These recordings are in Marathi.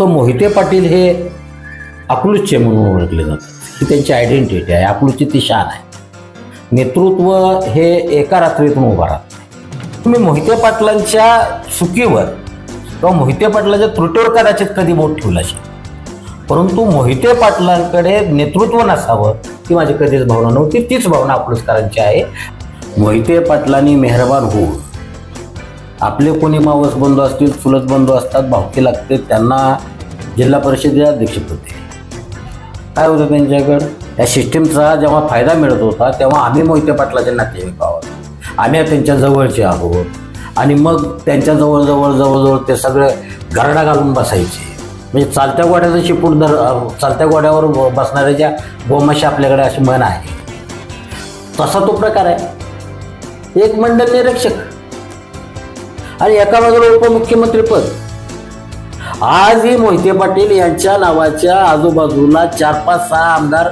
तो मोहिते पाटील हे अकलूजचे म्हणून ओळखले जातात. ही त्यांची आयडेंटिटी आहे. अकलूजची ती शान आहे. नेतृत्व हे एका रात्रीतून उभा राहत तुम्ही मोहिते पाटलांच्या चुकीवर किंवा मोहिते पाटलाच्या त्रुटीवर कदाचित कधी बोट ठेवला असेल परंतु मोहिते पाटलांकडे नेतृत्व नसावं ती माझी कधीच भावना नव्हती. तीच भावना अकलूजकरांची आहे. मोहिते पाटलांनी मेहरबान होऊन आपले कोणी मावस बंधू असतील चुलत बंधू असतात भावकी लागते त्यांना जिल्हा परिषदेचे अध्यक्षपद होते. काय होतं त्यांच्याकडं? या सिस्टीमचा जेव्हा फायदा मिळत होता तेव्हा आम्ही मोहिते पाटलाचे नातेवाईक आहोत. आम्ही त्यांच्या जवळचे आहोत. आणि मग त्यांच्या जवळजवळ जवळजवळ ते सगळे घरडा घालून बसायचे. म्हणजे चालत्या गोड्याचं शिपूट धर चालत्या गोड्यावर बसणाऱ्या ज्या गोमाशी आपल्याकडे अशी म्हण आहे. तसा तो प्रकार आहे. एक मंडल निरीक्षक. आणि एका बाजूला उपमुख्यमंत्री पद. आजही मोहिते पाटील यांच्या नावाच्या आजूबाजूला चार पाच सहा आमदार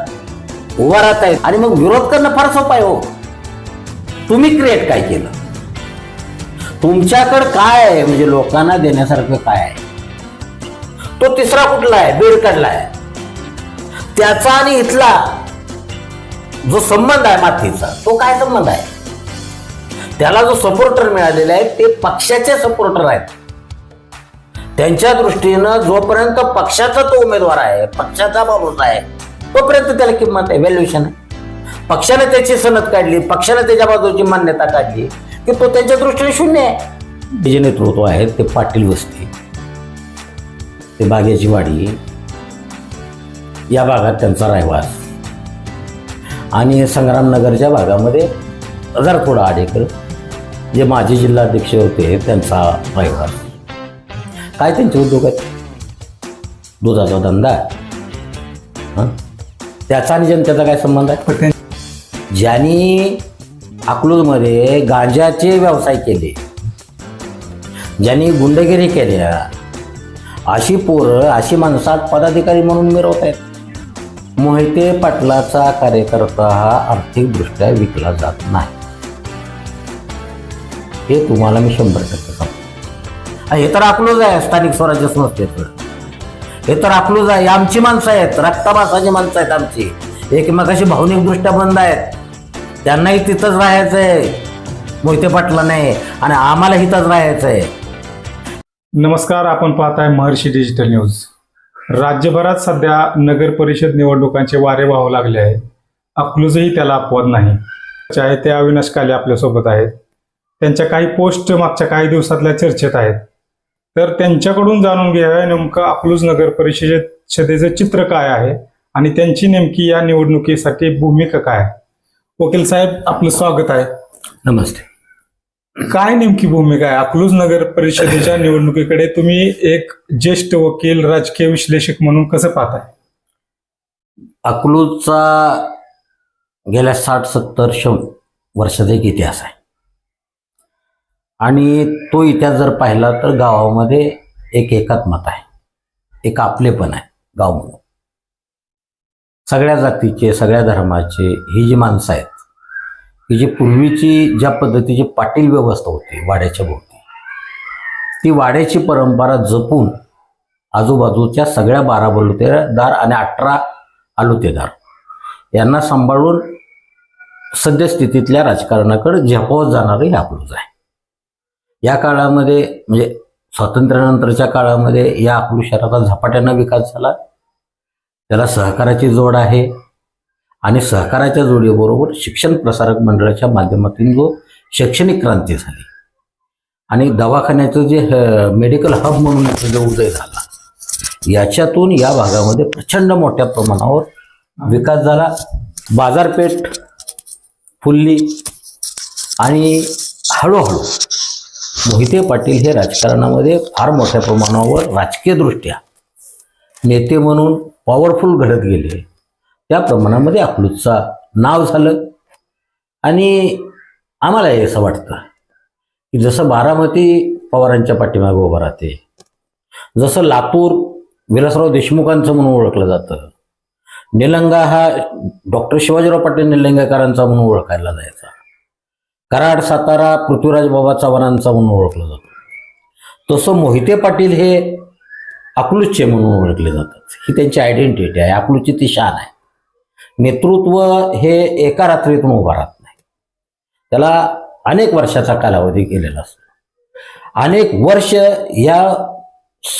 उभा राहत आहेत. आणि मग विरोध करणं फार सोपं आहे हो. तुम्ही क्रिएट काय केलं? तुमच्याकडं काय आहे? म्हणजे लोकांना देण्यासारखं काय आहे? तो तिसरा कुठला आहे? बीड काढला आहे. त्याचा आणि इथला जो संबंध आहे मातीचा तो काय संबंध आहे? त्याला जो सपोर्टर मिळालेला आहे ते पक्षाचे सपोर्टर आहेत. त्यांच्या दृष्टीनं जोपर्यंत पक्षाचा तो उमेदवार आहे पक्षाचा माणूस आहे तोपर्यंत त्याला किंमत आहे व्हॅल्युएशन आहे. पक्षाने त्याची सनद काढली पक्षाने त्याच्या बाजूची मान्यता काढली की तो त्यांच्या दृष्टीने शून्य आहे. जे नेतृत्व आहेत ते पाटील वस्ती ते बागेची वाडी या भागात त्यांचा रायवास आणि संग्रामनगरच्या भागामध्ये जरा थोडा आडेकर जे माजी जिल्हाध्यक्ष होते त्यांचा रहिवास. काय त्यांचे उद्योग आहेत दुधाचा धंदा हं? त्याचा आणि जनतेचा काय संबंध आहे? ज्यांनी अकलूजमध्ये गांजाचे व्यवसाय केले ज्यांनी गुंडगिरी केल्या अशी पोरं अशी माणसात पदाधिकारी म्हणून मिरवत आहेत. मोहिते पाटलाचा कार्यकर्ता हा आर्थिकदृष्ट्या विकला जात नाही. हे तुम्हाला मी शंभर टक्के सांगतो. हे तर आपलंच आहे स्थानिक स्वराज्य संस्थेचं. हे तर आपलंच आहे आमची माणसं आहेत रक्ताबासाची माणसं आहेत आमची. एकमेकाशी भावनिकदृष्ट्या बंद आहेत. त्यांनाही तिथंच राहायचं आहे मोहिते पाटला नाही आणि आम्हाला इथंच राहायचं आहे नमस्कार आपण पाहताय महर्षी डिजिटल न्यूज राज्यभरात सध्या नगर परिषद निवडणुकांचे वारे वाहू लागले आहे अकलूजही त्याला अपवाद नाही. चाहे ते अविनाश काले आपल्यासोबत आहेत. त्यांच्या काही पोस्ट मागच्या काही दिवसातल्या चर्चेत आहेत. तर त्यांच्याकडून जाणून घ्यावे नेमकं अकलूज नगर परिषदेचं चित्र काय आहे आणि त्यांची नेमकी या निवडणुकीसाठी भूमिका काय आहे? वकील साहेब आपलं स्वागत आहे. नमस्ते. काय नेमकी भूमिका आहे? अकलूज नगर परिषदेच्या निवडणुकीकडे तुम्ही एक ज्येष्ठ वकील राजकीय विश्लेषक म्हणून कसं पाहताय? अकलूजचा गेल्या साठ सत्तर श वर्षाचा एक इतिहास आहे. आणि तो इतिहास जर पाहिला तर गावामध्ये एक एकात्मत आहे. एक आपलेपण आहे गाव म्हणून. सगळ्या जातीचे सगळ्या धर्माचे ही जी माणसं आहेत ही जी पूर्वीची ज्या पद्धतीची पाटील व्यवस्था होती वाड्याच्या भोवती ती वाड्याची परंपरा जपून आजूबाजूच्या सगळ्या बारा बलुतेदार आणि अठरा आलुतेदार यांना सांभाळून सद्यस्थितीतल्या राजकारणाकडे झेपावत जाणारं हे आपलंच आहे. या काळामध्ये म्हणजे स्वातंत्र्यानंतरच्या काळामध्ये या अकलूज शहराचा झपाट्यानं विकास झाला. त्याला सहकाराची जोड आहे. आणि सहकाराच्या जोडीबरोबर शिक्षण प्रसारक मंडळाच्या माध्यमातून जो शैक्षणिक क्रांती झाली. आणि दवाखान्याचं जे मेडिकल हब म्हणून जो उदय झाला याच्यातून या भागामध्ये प्रचंड मोठ्या प्रमाणावर विकास झाला. बाजारपेठ फुलली आणि हळूहळू मोहिते पाटील हे राजकारणामध्ये फार मोठ्या प्रमाणावर राजकीयदृष्ट्या नेते म्हणून पॉवरफुल घडत गेले. त्या प्रमाणामध्ये अकलूजचा नाव झालं. आणि आम्हाला हे असं वाटतं की जसं बारामती पवारांच्या पाठीमागे उभं राहते जसं लातूर विलासराव देशमुखांचं म्हणून ओळखलं जातं निलंगा हा डॉक्टर शिवाजीराव पाटील निलंगेकरांचा म्हणून ओळखायला जायचा. कराड सातारा पृथ्वीराज बाबा चव्हाणांचा म्हणून ओळखलं जातं. तसं मोहिते पाटील हे अकलूजचे म्हणून ओळखले जातात. ही त्यांची आयडेंटिटी आहे. अकलूजची ती शान आहे. नेतृत्व हे एका रात्रीतून उभं राहत नाही. त्याला अनेक वर्षाचा कालावधी गेलेला असतो. अनेक वर्ष या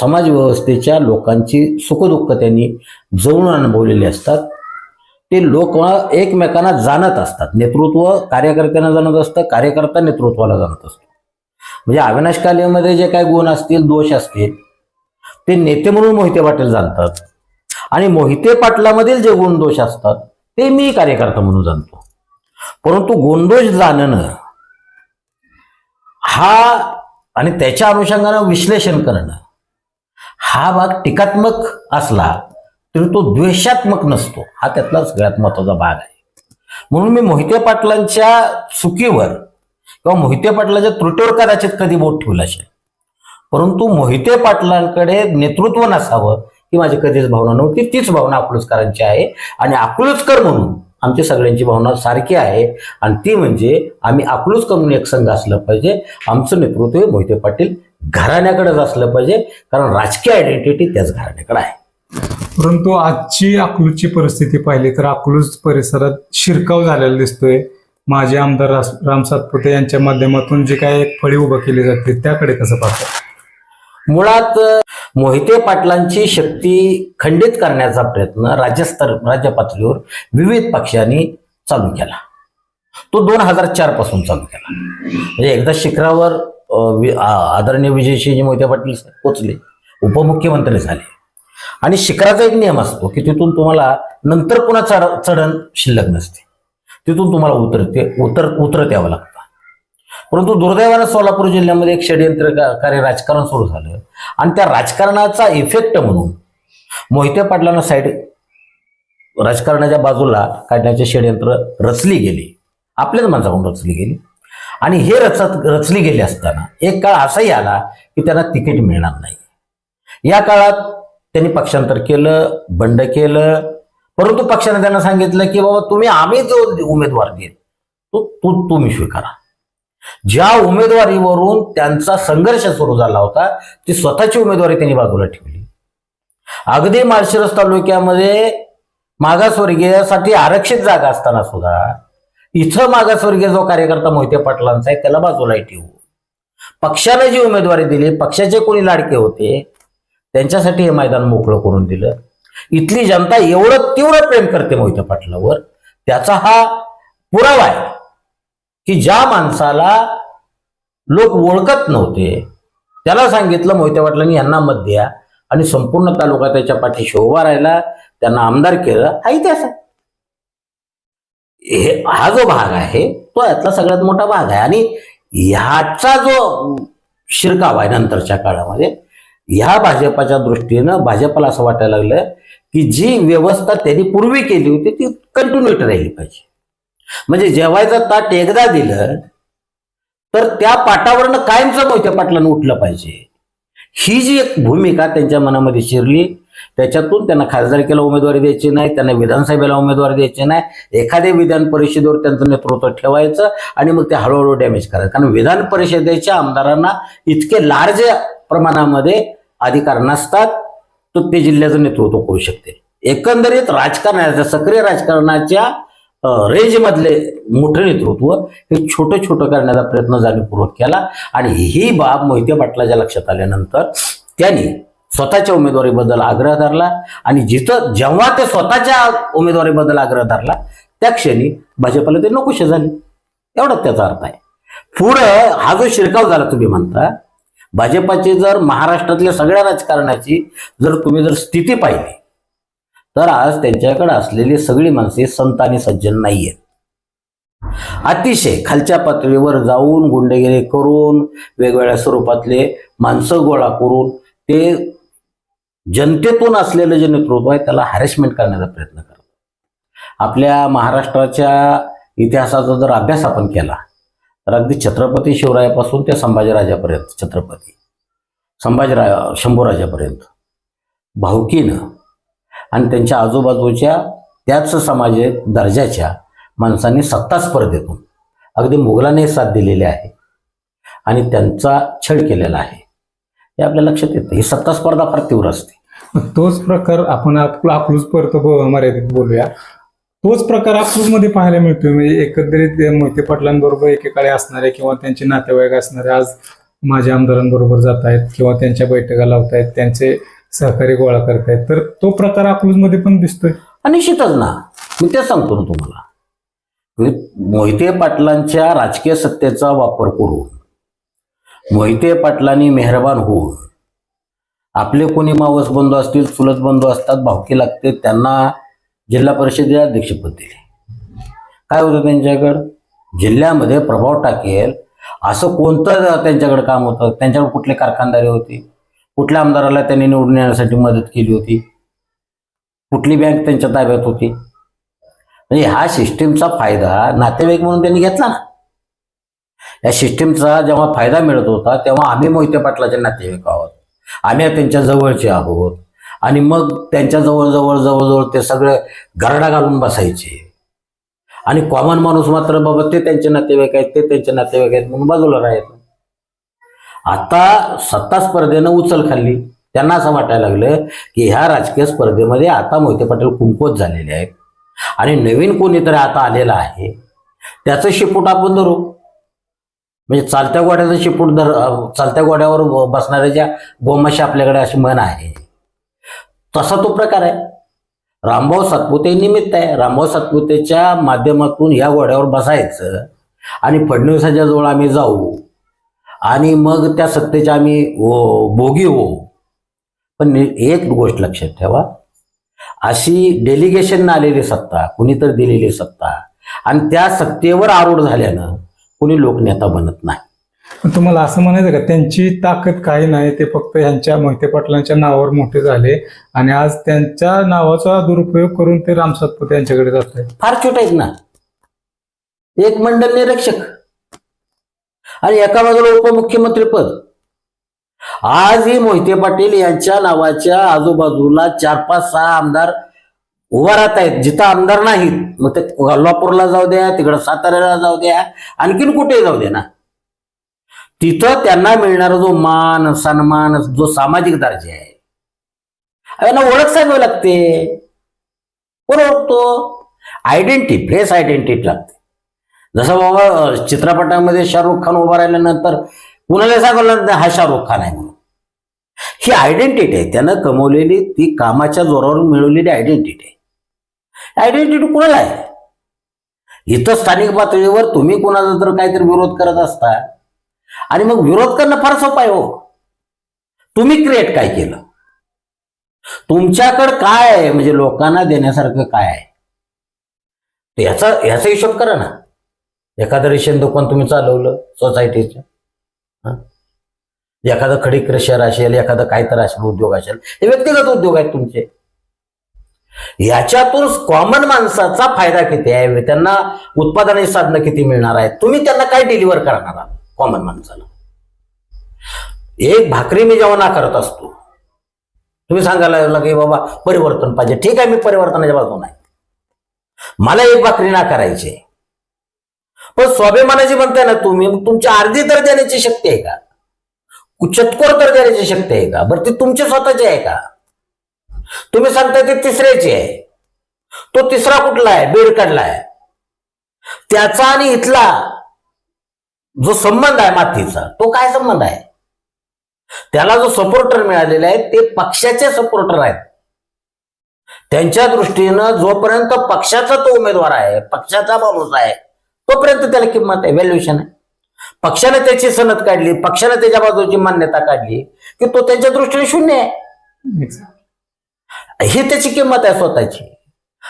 समाजव्यवस्थेच्या लोकांची सुखदुःख त्यांनी जवळून अनुभवलेली असतात. ते लोक एकमेकांना जाणत असतात. नेतृत्व कार्यकर्त्यांना जाणत असतं कार्यकर्ता नेतृत्वाला जाणत असतो. म्हणजे अविनाश कालेमध्ये जे काही गुण असतील दोष असतील ते नेते म्हणून मोहिते पाटील जाणतात. आणि मोहिते पाटलामधील जे गुणदोष असतात ते मी कार्यकर्ता म्हणून जाणतो. परंतु गुणदोष जाणणं हा आणि त्याच्या अनुषंगानं विश्लेषण करणं हा भाग टीकात्मक असला तरी तो द्वेषात्मक नसतो. हा त्यातला सगळ्यात महत्त्वाचा भाग आहे. म्हणून मी मोहिते पाटलांच्या चुकीवर किंवा मोहिते पाटलाच्या त्रुटीवर कदाचित कधी बोट ठेवलं असेल परंतु मोहिते पाटलांकडे नेतृत्व नसावं ही माझी कधीच भावना नव्हती. तीच भावना अकलूजकरांची आहे. आणि अकलूजकर म्हणून आमची सगळ्यांची भावना सारखी आहे. आणि ती म्हणजे आम्ही अकलूजकर म्हणून एक संघ असलं पाहिजे. आमचं नेतृत्व हे मोहिते पाटील घराण्याकडेच असलं पाहिजे. कारण राजकीय आयडेंटिटी त्याच घराण्याकडे आहे. परंतु आजची अकलूजची परिस्थिती पाहिली तर अकलूज परिसरात शिरकाव झालेला दिसतोय. माजी आमदार राम सातपुते यांच्या माध्यमातून जे काय एक फळी उभं केली जाते त्याकडे कसं पाहतात मुळात मोहिते पाटलांची शक्ती खंडित करण्याचा प्रयत्न राज्यस्तर राज्य पातळीवर विविध पक्षांनी चालू केला. तो दोन हजार चारपासून चालू केला. म्हणजे एकदा शिखरावर आदरणीय विजयसिंह मोहिते पाटील पोचले उपमुख्यमंत्री झाले. आणि शिखराचा एक नियम असतो की तिथून तुम्हाला नंतर पुन्हा चढ चढण शिल्लक नसते. तिथून तुम्हाला उतरते उतर उतरत यावं लागतं. परंतु दुर्दैवानं सोलापूर जिल्ह्यामध्ये एक षडयंत्रकारी राजकारण सुरू झालं. आणि त्या राजकारणाचा इफेक्ट म्हणून मोहिते पाटलांना साईड राजकारणाच्या बाजूला काढण्याचे षडयंत्र रचली गेली. आपल्याच माणसाकडून रचली गेली. आणि हे रचत रचली गेली असताना एक काळ असाही आला की त्यांना तिकीट मिळणार नाही. या काळात त्यांनी पक्षांतर केलं बंड केलं. परंतु पक्षाने त्यांना सांगितलं की बाबा तुम्ही आम्ही जो उमेदवार देत तो तू तुम्ही स्वीकारा. ज्या उमेदवारीवरून त्यांचा संघर्ष सुरू झाला होता ती स्वतःची उमेदवारी त्यांनी बाजूला ठेवली. अगदी माळशिरस तालुक्यामध्ये मागासवर्गीयासाठी आरक्षित जागा असताना सुद्धा इथं मागासवर्गीय जो कार्यकर्ता मोहिते पाटलांचा आहे त्याला बाजूला ठेवू पक्षाने जी उमेदवारी दिली पक्षाचे कोणी लाडके होते त्यांच्यासाठी हे मैदान मोकळं करून दिलं. इथली जनता एवढं तीव्र प्रेम करते मोहिते पाटलावर. त्याचा हा पुरावा आहे की ज्या माणसाला लोक ओळखत नव्हते त्याला सांगितलं मोहिते पाटलांनी यांना मत द्या आणि संपूर्ण तालुका त्याच्या पाठीशी उभा राहिला त्यांना आमदार केलं. हा इतिहास आहे. हे हा जो भाग आहे तो यातला सगळ्यात मोठा भाग आहे. आणि ह्याचा जो शिरकाव आहे नंतरच्या काळामध्ये ह्या भाजपाच्या दृष्टीनं भाजपला असं वाटायला लागलं की जी व्यवस्था त्यांनी पूर्वी केली होती ती कंटिन्यूट राहिली पाहिजे. म्हणजे जेवायचं ताट एकदा दिलं तर त्या पाटावरनं कायमचं मोठ्या पाटलानं उठलं पाहिजे. ही जी एक भूमिका त्यांच्या मनामध्ये शिरली त्याच्यातून त्यांना खासदारकीला उमेदवारी द्यायची नाही त्यांना विधानसभेला उमेदवारी द्यायची नाही एखाद्या विधान परिषदेवर त्यांचं नेतृत्व ठेवायचं आणि मग ते हळूहळू डॅमेज करायचं. कारण विधान परिषदेच्या आमदारांना इतके लार्ज प्रमाणामध्ये अधिकार नसतात तो ते जिल्ह्याचं नेतृत्व करू शकते. एकंदरीत राजकारणाच्या सक्रिय राजकारणाच्या रेंजमधले मोठं नेतृत्व हे छोटं छोटं करण्याचा प्रयत्न जाणीवपूर्वक केला आणि ही बाब मोहिते पाटलाच्या लक्षात आल्यानंतर त्यांनी स्वतःच्या उमेदवारीबद्दल आग्रह धरला आणि जिथं जेव्हा ते स्वतःच्या उमेदवारीबद्दल आग्रह धरला त्या क्षणी भाजपला ते नकोशे झाले. एवढाच त्याचा अर्थ आहे. पुढं हा जो शिरकाव झाला तुम्ही म्हणता भाजपाची जर महाराष्ट्रातल्या सगळ्या राजकारणाची जर तुम्ही जर स्थिती पाहिली तर आज त्यांच्याकडे असलेली सगळी माणसे संत आणि सज्जन नाही आहेत अतिशय खालच्या पातळीवर जाऊन गुंडेगिरी करून वेगवेगळ्या स्वरूपातले माणसं गोळा करून ते जनतेतून असलेलं जे नेतृत्व आहे त्याला हॅरेसमेंट करण्याचा प्रयत्न करतात. आपल्या महाराष्ट्राच्या इतिहासाचा जर अभ्यास आपण केला तर अगदी छत्रपती शिवरायापासून ते संभाजीराजापर्यंत छत्रपती. संभाजीराजा शंभूराजापर्यंत. भावकीनं आणि त्यांच्या आजूबाजूच्या त्याच समाज दर्जाच्या माणसांनी सत्ता स्पर्धेतून अगदी मुघलांनी साथ दिलेली आहे आणि त्यांचा छळ केलेला आहे. हे आपल्या लक्षात येतं. ही सत्ता स्पर्धा फार तीव्र असते. तोच प्रकार आपण आपला अकलूज परत मर्यादित बोलूया. तोच प्रकार अकलूजमध्ये पाहायला मिळतो म्हणजे एकंदरीत मोहिते पाटलांबरोबर एकेकाळी असणारे किंवा त्यांचे नातेवाईक असणारे आज माझ्या आमदारांबरोबर जात आहेत किंवा त्यांच्या बैठका लावतायत त्यांचे सहकारी गोळा करतायत तर तो प्रकार अकलूजमध्ये पण दिसतोय. आणि निश्चितच ना. मी तेच सांगतो ना तुम्हाला. मोहिते पाटलांच्या राजकीय सत्तेचा वापर करून मोहिते पाटलांनी मेहरबान होऊन आपले कोणी मावस बंधू असतील चुलत बंधू असतात भावकी लागते त्यांना जिल्हा परिषदेला अध्यक्षपद दिले. काय होतं त्यांच्याकडं? जिल्ह्यामध्ये प्रभाव टाकेल असं कोणतं त्यांच्याकडे काम होतं? त्यांच्याकडे कुठले कारखानदारी होते? कुठल्या आमदाराला त्यांनी निवडून येण्यासाठी मदत केली होती? कुठली बँक त्यांच्या ताब्यात होती? म्हणजे ह्या सिस्टीमचा फायदा नातेवाईक म्हणून त्यांनी घेतला ना. या सिस्टीमचा जेव्हा फायदा मिळत होता तेव्हा आम्ही मोहिते पाटलाचे नातेवाईक आहोत. आम्ही त्यांच्या जवळचे आहोत. आणि मग त्यांच्या जवळ जवळ जवळजवळ ते सगळे गरडा घालून बसायचे. आणि कॉमन माणूस मात्र बाबा ते त्यांचे नातेवाईक आहेत ते त्यांचे नातेवाईक आहेत म्हणून बाजूला राहायचं. आता सत्ता स्पर्धेनं उचल खाल्ली. त्यांना असं वाटायला लागलं की ह्या राजकीय स्पर्धेमध्ये आता मोहिते पाटील कुंकोत झालेले आहेत. आणि नवीन कोणीतरी आता आलेला आहे. त्याचं शिपूट आपण धरू. म्हणजे चालत्या गोड्याचं शिपूट धर चालत्या गोड्यावर बसणाऱ्याच्या गोमाशी आपल्याकडे अशी म्हण आहे. तसा तो प्रकार आहे. रामभाऊ सातपुते निमित्त आहे. रामभाऊ सातपुतेच्या माध्यमातून या घोड्यावर बसायचं आणि फडणवीसाच्या जवळ आम्ही जाऊ आणि मग त्या सत्तेच्या आम्ही हो, भोगी होऊ. पण एक गोष्ट लक्षात ठेवा. अशी डेलिगेशन आलेली सत्ता कुणीतरी दिलेली सत्ता आणि त्या सत्तेवर आरूढ झाल्यानं कुणी लोकनेता बनत नाही. पण तुम्हाला असं म्हणायचं का त्यांची ताकद काही नाही ते फक्त ह्यांच्या मोहिते पाटलांच्या नावावर मोठे झाले आणि आज त्यांच्या नावाचा दुरुपयोग करून ते राम यांच्याकडे जात आहेत. फार छोट आहेत ना. एक मंडल निरीक्षक आणि एका बाजूला उपमुख्यमंत्री पद. आजही मोहिते पाटील यांच्या नावाच्या आजूबाजूला चार पाच सहा आमदार उभा राहत आहेत. जिथं आमदार नाहीत मग ते कोल्हापूरला जाऊ द्या तिकडं साताऱ्याला जाऊ द्या आणखीन कुठेही जाऊ द्या ना. तिथं त्यांना मिळणारा जो मान सन्मान जो सामाजिक दर्जा आहे यांना ओळख सांगावी लागते. कोण ओळखतो? आयडेंटिटी फेस आयडेंटिटी लागते. जसं बाबा चित्रपटामध्ये शाहरुख खान उभा राहिल्यानंतर कुणाला सांगलं नाही, हा शाहरुख खान आहे म्हणून. ही आयडेंटिटी आहे. त्यानं कमवलेली ती कामाच्या जोरावर मिळवलेली आयडेंटिटी आहे. आयडेंटिटी कुणाला आहे? इथं स्थानिक पातळीवर तुम्ही कुणाचा जर काहीतरी विरोध करत असता. आणि मग विरोध करणं फार सोपं आहे हो. तुम्ही क्रिएट काय केलं? तुमच्याकडं काय आहे? म्हणजे लोकांना देण्यासारखं काय आहे? याचा याचा हिशोब करा ना. एखादं रेशन दुकान तुम्ही चालवलं सोसायटीचं एखादं खडी क्रशर असेल एखादं काहीतरी असेल उद्योग असेल हे व्यक्तिगत उद्योग आहेत तुमचे. याच्यातून कॉमन माणसाचा फायदा किती आहे? त्यांना उत्पादनाची साधनं किती मिळणार आहे तुम्ही त्यांना काय डिलिव्हर करणार आहात? कॉमन माणसाला. एक भाकरी मी जेव्हा नाकारत असतो तुम्ही सांगायला लागला की बाबा परिवर्तन पाहिजे. ठीक आहे मी परिवर्तनाच्या बाजून आहे. मला एक भाकरी नाकारायची आहे. पण स्वाभिमानाची म्हणताय ना तुम्ही तुमची अर्धी तर देण्याची शक्ती आहे का? चतकोर तर देण्याची शक्ती आहे का? बरं ती तुमची स्वतःची आहे का? तुम्ही सांगताय ते तिसऱ्याची आहे. तो तिसरा कुठला आहे? बेड काढला आहे. त्याचा आणि इथला जो संबंध आहे मातीचा तो काय संबंध आहे? त्याला जो सपोर्टर मिळालेला आहे ते पक्षाचे सपोर्टर आहेत. त्यांच्या दृष्टीनं जोपर्यंत पक्षाचा तो उमेदवार आहे पक्षाचा माणूस आहे तोपर्यंत त्याला किंमत आहे व्हॅल्युएशन आहे. पक्षाने त्याची सनद काढली पक्षाने त्याच्या बाजूची मान्यता काढली की तो त्यांच्या दृष्टीने शून्य आहे. ही त्याची किंमत आहे स्वतःची.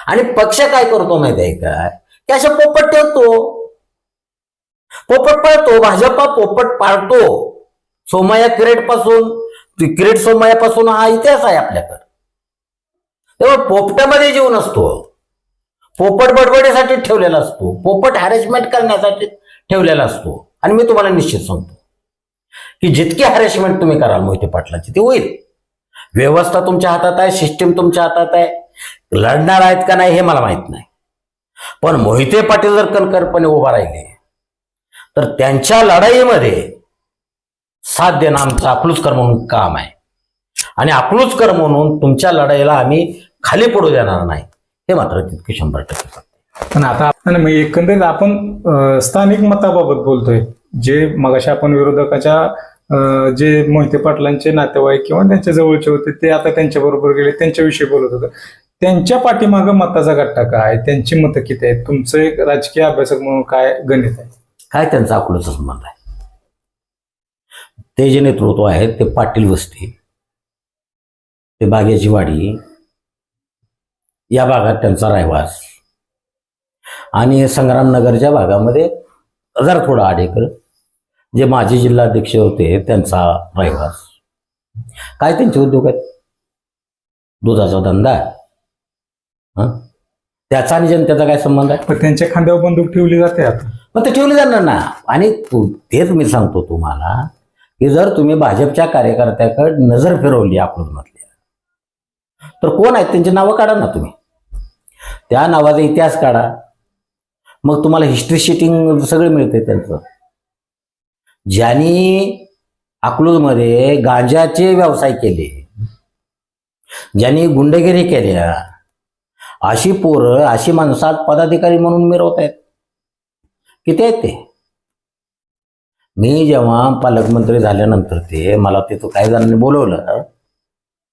आणि पक्ष काय करतो माहिती आहे का? की अशा पोपट ठेवतो. पोपट पाळतो भाजपा पोपट पाळतो. सोमया किरेटपासून किरेट सोमयापासून हा इतिहास आहे आपल्याकडे. तेव्हा पोपटामध्ये जीवन असतो पोपट बडबडीसाठी ठेवलेला असतो. पोपट हॅरेसमेंट करण्यासाठी ठेवलेला असतो. आणि मी तुम्हाला निश्चित सांगतो. की जितकी हॅरेसमेंट तुम्ही कराल मोहिते पाटलाची ती होईल. व्यवस्था तुमच्या हातात आहे सिस्टीम तुमच्या हातात आहे. लढणार आहेत का नाही हे मला माहीत नाही. पण मोहिते पाटील जर कणकरपणे उभा राहिले तर त्यांच्या लढाईमध्ये साथ देणं आमचं अकलूजकर म्हणून काम आहे. आणि अकलूजकर म्हणून तुमच्या लढाईला आम्ही खाली पडू देणार नाही. हे मात्र तितके शंभर टक्के पण आता नाही, एकंदरीत आपण स्थानिक मताबाबत बोलतोय. जे मगाशी आपण विरोधकाच्या जे मोहिते पाटलांचे नातेवाईक किंवा त्यांच्या जवळचे होते ते आता त्यांच्या बरोबर गेले त्यांच्याविषयी बोलत होतं. त्यांच्या पाठीमागं मताचा गट्टा काय त्यांची मतं किती आहेत? तुमचं एक राजकीय अभ्यासक म्हणून काय गणित आहे? काय त्यांचा अकोल्याचा संबंध आहे? ते जे नेतृत्व आहेत ते पाटील वस्ती ते बागेची वाडी या भागात त्यांचा रायवास आणि संग्रामनगरच्या भागामध्ये जर थोडा आडेकर जे माजी जिल्हाध्यक्ष होते त्यांचा रहिवास. काय त्यांचे उद्योग आहेत? दुधाचा धंदा आहे. त्याचा आणि जनतेचा काय संबंध आहे? पण त्यांच्या खांद्यावर बंदूक ठेवली जाते आता. मग ते ठेवले जाणार ना. आणि तेच मी सांगतो तुम्हाला की जर तुम्ही भाजपच्या कार्यकर्त्याकडे नजर फिरवली अकलूजमधल्या तर कोण आहेत? त्यांची नावं काढा ना तुम्ही. त्या नावाचा इतिहास काढा. मग तुम्हाला हिस्ट्री शिटिंग सगळं मिळते त्यांचं. ज्यांनी अकलूजमध्ये गांजाचे व्यवसाय केले ज्यांनी गुंडगिरी केल्या अशी पोरं अशी माणसात पदाधिकारी म्हणून मिरवत आहेत किती आहेत ते मी जेव्हा पालकमंत्री झाल्यानंतर ते मला तिथं काही जणांनी बोलवलं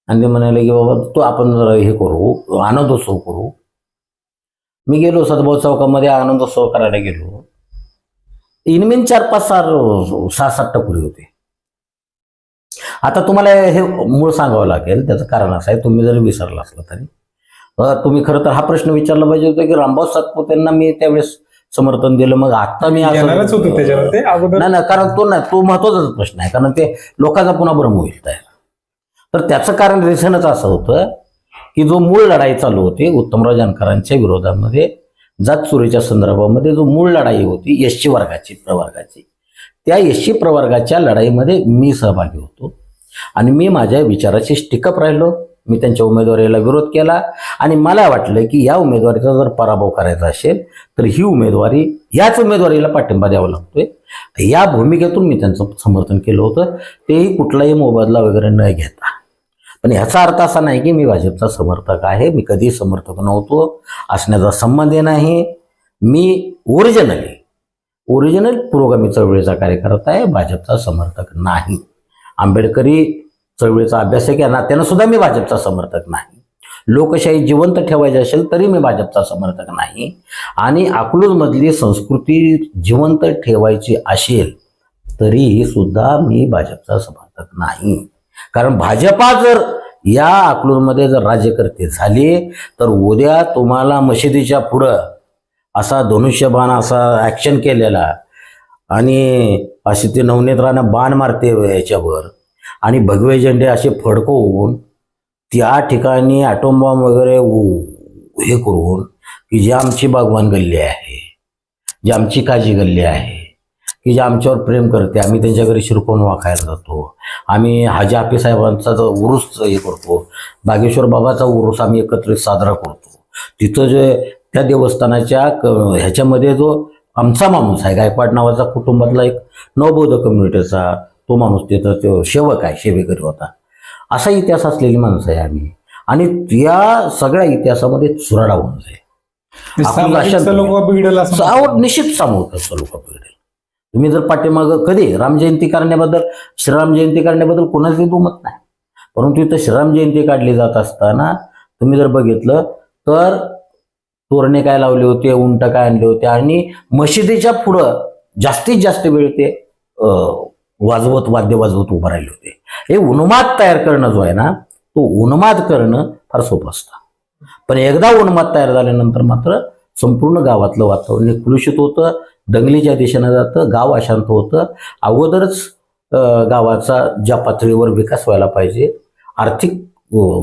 आणि ते म्हणाले की बाबा तू आपण जरा हे करू आनंदोत्सव करू. मी गेलो सदभाऊ चौकामध्ये आनंदोत्सव करायला गेलो. इनमिन चार पाच सहा सहा सात टपुरी होते. आता तुम्हाला हे मूळ सांगावं लागेल त्याचं कारण असं आहे तुम्ही जरी विसरला असला तरी. तुम्ही खरं तर हा प्रश्न विचारला पाहिजे होता की रामभाऊ सातपुतेंना मी त्यावेळेस समर्थन दिलं मग आता मी येणारच होतो त्याच्यावर ते अगोदर. नाही ना कारण तो नाही तो महत्वाचाच प्रश्न आहे कारण ते लोकांचा पुन्हा भ्रम होईल तयार तर त्याचं कारण रिझनच असं होतं की जो मूळ लढाई चालू होती उत्तमराव जानकरांच्या विरोधामध्ये जात चोरीच्या संदर्भामध्ये जो मूळ लढाई होती एसटी वर्गाची प्रवर्गाची. त्या एसटी प्रवर्गाच्या लढाईमध्ये मी सहभागी होतो आणि मी माझ्या विचाराशी स्टिकअप राहिलो. मी त्यांच्या उमेदवारीला विरोध केला आणि मला वाटलं की या उमेदवारीचा जर पराभव करायचा असेल तर ही उमेदवारी याच उमेदवारीला पाठिंबा द्यावा लागतोय. या भूमिकेतून मी त्यांचं समर्थन केलं होतं. तेही कुठलाही मोबदला वगैरे न घेता. पण ह्याचा अर्थ असा नाही की मी भाजपचा समर्थक आहे. मी कधी समर्थक नव्हतो. असण्याचा संबंध नाही. मी ओरिजिनली ओरिजिनल पुरोगामी चळवळीचा कार्यकर्ता आहे. भाजपचा समर्थक नाही. आंबेडकरी चळवळीचा अभ्यासक या नात्यानं सुद्धा मी भाजपचा समर्थक नाही. लोकशाही जिवंत ठेवायची असेल तरी मी भाजपचा समर्थक नाही. आणि अकलूजमधली संस्कृती जिवंत ठेवायची असेल तरीही सुद्धा मी भाजपचा समर्थक नाही. कारण भाजपा जर या अकलूजमध्ये जर राज्यकर्ते झाले तर उद्या तुम्हाला मशिदीच्या पुढं असा धनुष्यबाण असा ॲक्शन केलेला आणि अशी ते नवनेत्रानं बाण मारते याच्यावर आणि भगवे झेंडे असे फडकवून त्या ठिकाणी ॲटोम वगैरे उ- हे करून की जी आमची बागवान गल्ली आहे जी आमची काजी गल्ली आहे की जे आमच्यावर प्रेम करते आम्ही त्यांच्या घरी शिरकोन वाखायला जातो आम्ही हाजी हाफी साहेबांचा जो उरूस हे करतो बागेश्वर बाबाचा उरूस आम्ही एकत्रित साजरा करतो. तिथं जे त्या देवस्थानाच्या क- ह्याच्यामध्ये जो आमचा माणूस आहे गायकवाड नावाचा कुटुंबातला एक नवबौद्ध कम्युनिटीचा तो माणूस तिथं तो सेवक आहे सेवेकरी होता. असा इतिहास असलेली माणसं आहे आम्ही. आणि या सगळ्या इतिहासामध्ये चुराडा होऊन जाईल निश्चित सामूहिक स्वरूपात बिघडेल तुम्ही जर पाठीमागं कधी राम जयंती करण्याबद्दल श्रीराम जयंती करण्याबद्दल कोणाचंही दुमत नाही. परंतु इथं श्रीराम जयंती काढली जात असताना तुम्ही जर बघितलं तर तोरणे काय लावले होते उंट काय आणले होते आणि मशिदीच्या पुढं जास्तीत जास्त वेळ ते वाजवत वाद्य वाजवत उभं राहिले होते. हे उन्माद तयार करणं जो आहे ना तो उन्माद करणं फार सोपं असतं. पण एकदा उन्माद तयार झाल्यानंतर मात्र संपूर्ण गावातलं वातावरण हे कुलुषित होतं दंगलीच्या दिशेनं जातं गाव अशांत होतं. अगोदरच गावाचा ज्या पातळीवर विकास व्हायला पाहिजे आर्थिक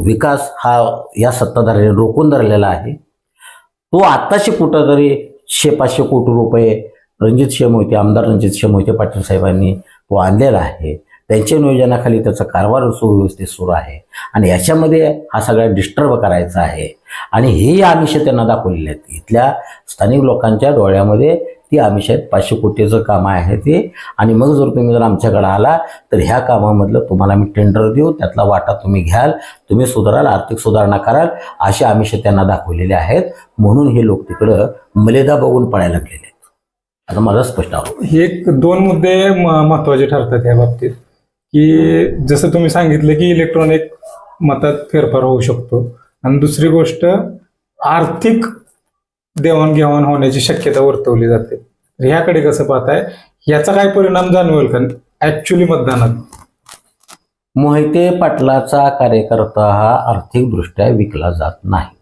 विकास हा या सत्ताधाऱ्याने रोखून धरलेला आहे. तो आत्ताशी कुठंतरी शे पाचशे कोटी रुपये रणजित सिंह मोहिते आमदार रणजित सिंह मोहिते पाटील साहेबांनी तो आणलेला आहे. त्यांच्या नियोजनाखाली त्याचा कारभार सुव्यवस्थित सुरू आहे. आणि याच्यामध्ये हा सगळा डिस्टर्ब करायचा आहे. आणि ही आमिष त्यांना दाखवलेले आहेत. इथल्या स्थानिक लोकांच्या डोळ्यामध्ये ती आमिष आहेत. पाचशे कोटीचं काम आहे ते. आणि मग जर तुम्ही जर आमच्याकडे आला तर ह्या कामामधलं तुम्हाला मी टेंडर देऊ त्यातला वाटा तुम्ही घ्याल तुम्ही सुधाराल आर्थिक सुधारणा कराल अशी आमिष त्यांना दाखवलेली आहेत. म्हणून हे लोक तिकडं मलेदा बघून पळायला लागलेले आहेत. आता माझा स्पष्ट आरोप हे एक दोन मुद्दे महत्त्वाचे ठरतात या बाबतीत. की जसं तुम्ही सांगितलं की इलेक्ट्रॉनिक मतात फेरफार होऊ शकतो. आणि दुसरी गोष्ट आर्थिक देवाणघेवाण होण्याची शक्यता वर्तवली जाते. ह्याकडे कसं पाहताय? याचा काय परिणाम जाणवेल का? ऍक्च्युली मतदानात. मोहिते पाटलाचा कार्यकर्ता हा आर्थिकदृष्ट्या विकला जात नाही.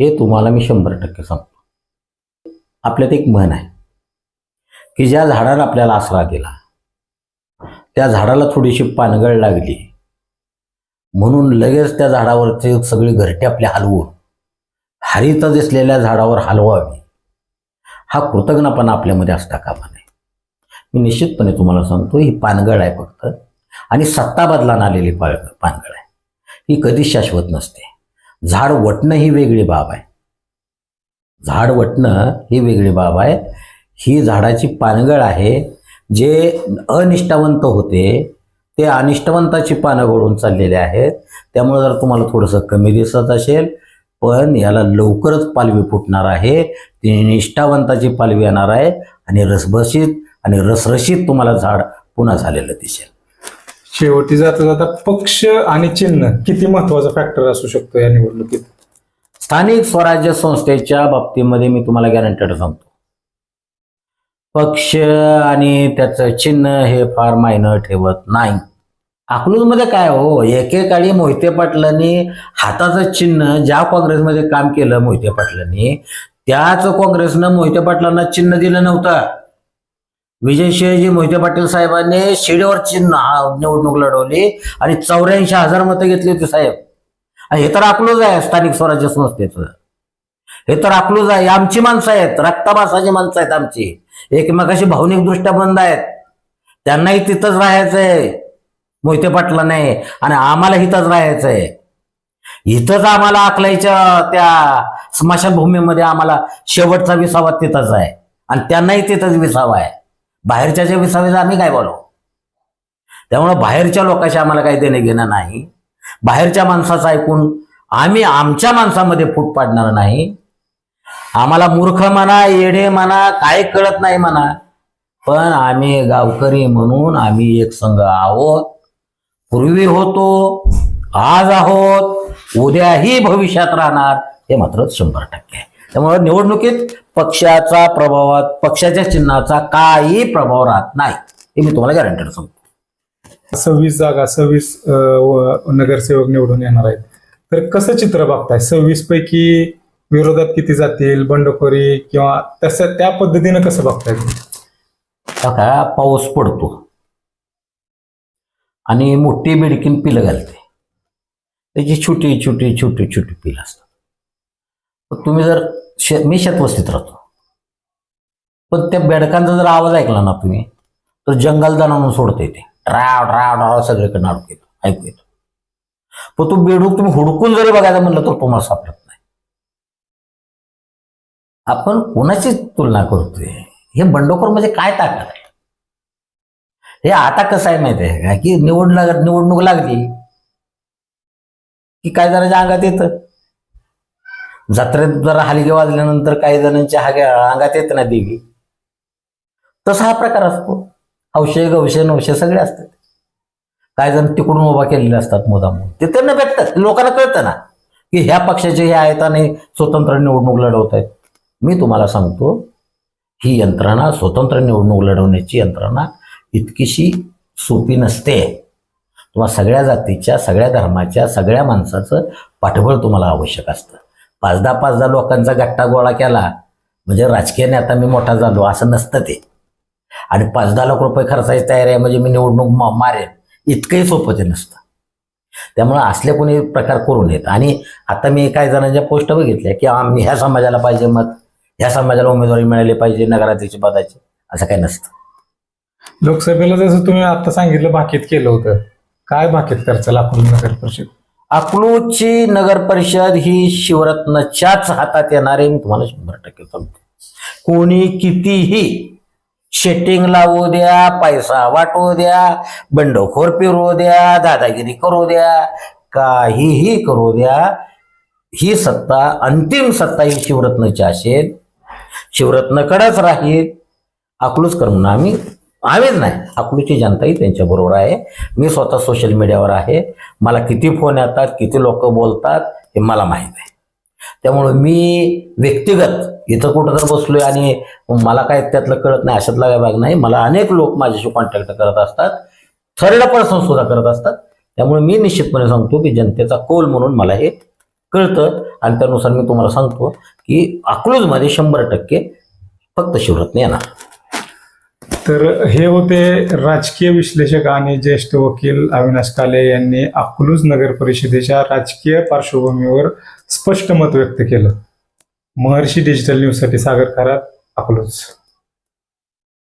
हे तुम्हाला मी शंभर टक्के सांगतो. आपल्यात एक म्हण आहे की ज्या झाडाला आपल्याला आसरा दिला त्या झाडाला थोडीशी पानगळ लागली म्हणून लगेच त्या झाडावरचे सगळी घरटे आपले हलवून हरित दिसलेल्या झाडावर हलवावी. हा कृतज्ञपणा आपल्यामध्ये असता कामा नये. मी निश्चितपणे तुम्हाला सांगतो ही पानगळ आहे फक्त. आणि सत्ता बदलानं आलेली पाळ पानगळ आहे. ही कधीच शाश्वत नसते. झाड वटणं ही वेगळी बाब आहे. झाड वटणं ही वेगळी बाब आहे. ही झाडाची पानगळ आहे. जे अनिष्ठावंत होते ते अनिष्टवंताची पानं गळून चाललेले आहेत. त्यामुळे जर तुम्हाला थोडंसं कमी दिसत असेल. पण याला लवकरच पालवी फुटणार आहे. ती निष्ठावंताची पालवी येणार आहे. आणि रसभसीत आणि रसरशीत तुम्हाला झाड पुन्हा झालेलं दिसेल. शेवटी जाता जाता पक्ष आणि चिन्ह किती महत्त्वाचा फॅक्टर असू शकतो या निवडणुकीत? स्थानिक स्वराज्य संस्थेच्या बाबतीमध्ये मी तुम्हाला गॅरंटेड सांगतो. पक्ष आणि त्याचं चिन्ह हे फार मायनं ठेवत नाही. अकलूजमध्ये काय हो? एकेकाळी मोहिते पाटलांनी हाताचं चिन्ह ज्या काँग्रेसमध्ये काम केलं मोहिते पाटलांनी त्याच काँग्रेसनं मोहिते पाटलांना चिन्ह दिलं नव्हतं. विजय विजयशिवजी मोहिते पाटील साहेबांनी शिडीवर चिन्ह निवडणूक लढवली आणि चौऱ्याऐंशी हजार मतं घेतली होती साहेब. हे तर अकलूज आहे स्थानिक स्वराज्य संस्थेचं. हे तर अकलूज आहे आमची माणसं आहेत रक्ताबासाची माणसं आहेत आमची. एकमेकाशी भावनिक दृष्ट्या बंद आहेत. त्यांनाही तिथंच राहायचंय मोहिते पाटला नाही आणि आम्हाला इथंच राहायचंय. इथंच आम्हाला आखलायच्या त्या स्मशानभूमीमध्ये आम्हाला शेवटचा विसावा तिथंच आहे. आणि त्यांनाही तिथंच विसावा आहे. बाहेरच्या ज्या विसावेचा आम्ही काय बोलू त्यामुळं बाहेरच्या लोकांशी आम्हाला काही देणं घेणं नाही. बाहेरच्या माणसाचं ऐकून आम्ही आमच्या माणसामध्ये फूट पाडणार नाही. आम्हाला मूर्ख म्हणा येडे म्हणा काय कळत नाही म्हणा. पण आम्ही गावकरी म्हणून आम्ही एक संघ आहोत. पूर्वी होतो आज आहोत. उद्याही भविष्यात राहणार. हे मात्र शंभर टक्के आहे. त्यामुळे निवडणुकीत पक्षाचा प्रभावात पक्षाच्या चिन्हाचा काही प्रभाव राहत नाही. हे मी तुम्हाला गॅरंटेड सांगतो. सव्वीस जागा सव्वीस नगरसेवक निवडून येणार आहेत. तर कसं चित्र बघताय? सव्वीस पैकी विरोधात किती जातील? बंडखोरी किंवा तसं त्या पद्धतीनं कसं बघताय तुम्ही? बघा पाऊस पडतो. आणि मोठी बिडकीन पिलं घालते. त्याची छोटी छोटी छोटी छोटी पिलं असतात. तुम्ही जर शे मी शेतवस्तीत राहतो. पण त्या बेडकांचा जर आवाज ऐकला ना तुम्ही तर जंगल म्हणून सोडते ते राव राव राव सगळीकडनं अडकू येतो ऐकू येतो. पण तो बेडूक तुम्ही हुडकून जरी बघायला म्हणलं तर तुम्हाला सापडत नाही. आपण कोणाची तुलना करतोय? हे बंडखोर म्हणजे काय ताकद आहे? हे आता कसं आहे माहिती आहे का? की निवड लाग निवडणूक लागली. की काय जणांच्या अंगात येतं? जत्रेत जरा हलगे वाजल्यानंतर काही जणांच्या हाग्या अंगात येत ना देवी. तसा हा प्रकार असतो. हौशे गवशे नवशे सगळे असतात. काही जण तिकडून उभा केलेले असतात मुदामून ते त्यांना भेटतात. लोकांना कळतं ना की ह्या पक्षाचे हे आहेत आणि स्वतंत्र निवडणूक लढवत आहेत. मी तुम्हाला सांगतो ही यंत्रणा स्वतंत्र निवडणूक लढवण्याची यंत्रणा इतकीशी सोपी नसते. तुम्हाला सगळ्या जातीच्या सगळ्या धर्माच्या सगळ्या माणसाचं पाठबळ तुम्हाला आवश्यक असतं. पाच दहा पाच दहा लोकांचा गट्टा गोळा केला म्हणजे राजकीय नेता मी मोठा झालो असं नसतं ते. आणि पाच दहा लाख रुपये खर्चायची तयारी आहे म्हणजे मी निवडणूक मा- मारेन. इतकंही सोपं ते नसतं. त्यामुळं असले कोणी प्रकार करू नयेत. आणि आता मी काही जणांच्या पोस्ट बघितल्या की आम्ही ह्या समाजाला पाहिजे मत ह्या समाजाला उमेदवारी मिळाली पाहिजे नगराध्यक्ष पदाची. असं काही नसतं. लोकसभेला जसं तुम्ही आता सांगितलं भाकीत केलं होतं. काय भाकीत करचाल आपण नगर परिषद? अकलूजची नगर परिषद ही शिवरत्नच्याच हातात येणार आहे मी तुम्हाला शंभर टक्के सांगतो. कोणी कितीही शेटिंग लावू द्या पैसा वाटवू द्या बंडखोर पिरू द्या दादागिरी करू द्या काहीही करू द्या. ही सत्ता अंतिम सत्ता ही शिवरत्नची असेल. शिवरत्नकडेच राहील. अकलूच म्हणून आम्ही. आम्हीच नाही. अकलूची जनताही त्यांच्याबरोबर आहे. मी स्वतः सोशल मीडियावर आहे. मला किती फोन येतात किती लोक बोलतात हे मला माहीत आहे. त्यामुळे मी व्यक्तिगत इथं कुठं तर बसलोय आणि मला काय त्यातलं कळत नाही अशातला काय भाग नाही. मला अनेक लोक माझ्याशी कॉन्टॅक्ट करत असतात थर्ड पर्सन सुद्धा करत असतात. त्यामुळे मी निश्चितपणे सांगतो की जनतेचा कौल म्हणून मला हे कळतं आणि त्यानुसार मी तुम्हाला सांगतो की अकलूजमध्ये शंभर टक्के फक्त शिवरत्न येणार. तर हे होते राजकीय विश्लेषक आणि ज्येष्ठ वकील अविनाश काले यांनी अकलूज नगर परिषदेच्या राजकीय पार्श्वभूमीवर स्पष्ट मत व्यक्त केलं. महर्षी डिजिटल न्यूजसाठी सागर खरात अकलूज